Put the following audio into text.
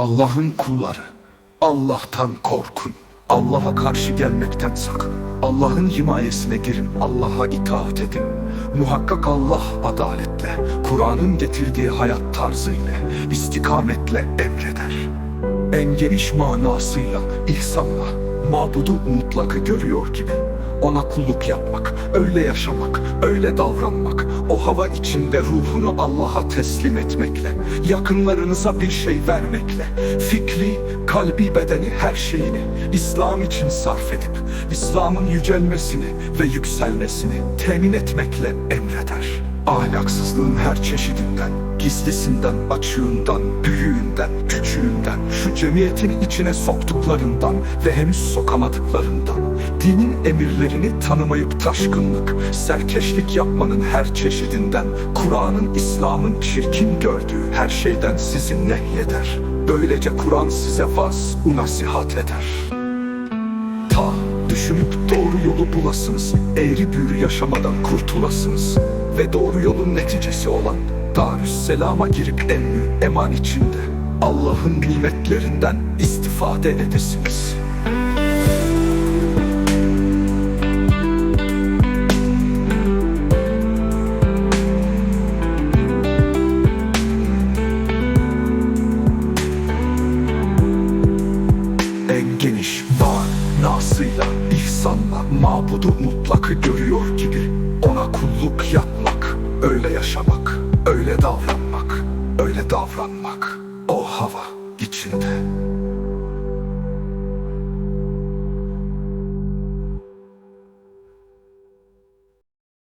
Allah'ın kulları, Allah'tan korkun. Allah'a karşı gelmekten sakın. Allah'ın himayesine girin, Allah'a itaat edin. Muhakkak Allah adaletle, Kur'an'ın getirdiği hayat tarzıyla, istikametle emreder. En geniş manasıyla, ihsanla, mabudu mutlakı görüyor gibi. Ona kulluk yapmak, öyle yaşamak, öyle davranmak, o hava içinde ruhunu Allah'a teslim etmekle, yakınlarınıza bir şey vermekle, fikri, kalbi, bedeni, her şeyini İslam için sarf edip, İslam'ın yücelmesini ve yükselmesini temin etmekle emreder. Ahlaksızlığın her çeşidinden, gizlisinden, açığından, büyüğünden, küçüğünden, şu cemiyetin içine soktuklarından ve henüz sokamadıklarından, dinin emirlerini tanımayıp taşkınlık, serkeşlik yapmanın her çeşidinden, Kur'an'ın, İslam'ın çirkin gördüğü her şeyden sizi nehyeder. Böylece Kur'an size vaz, nasihat eder. Ta düşünüp doğru yolu bulasınız Eğri büğrü yaşamadan kurtulasınız Ve doğru yolun neticesi olan Darüsselam'a girip emni eman içinde Allah'ın nimetlerinden istifade edesiniz geniş manasıyla İhsanla mabudu mutlakı görüyor gibi. Ona kulluk yapmak, öyle yaşamak, öyle davranmak, öyle davranmak. O hava içinde.